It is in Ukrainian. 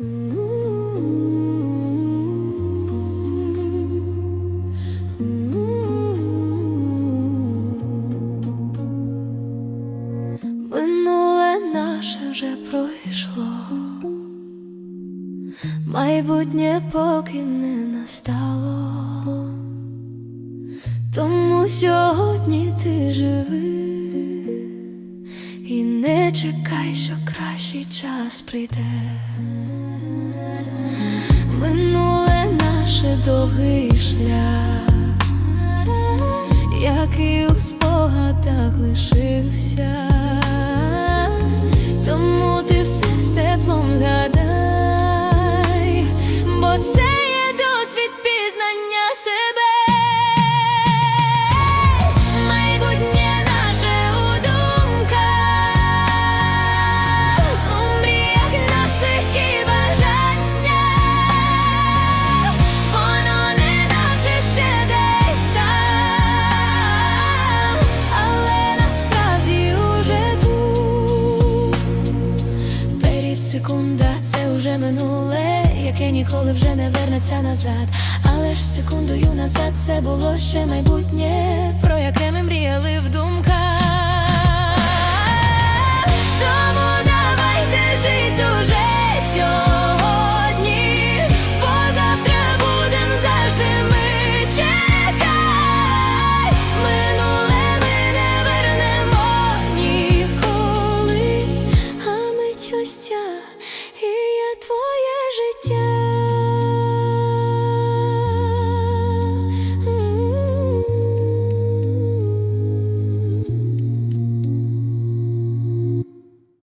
Минуле наше вже пройшло, майбутнє поки не настало, тому сьогодні ти живи. І не чекай, що кращий час прийде. Довгий шлях, який у спогадах лишився, секунда це вже минуле, яке ніколи вже не вернеться назад. Але ж секундою назад це було ще майбутнє, про яке ми мріяли.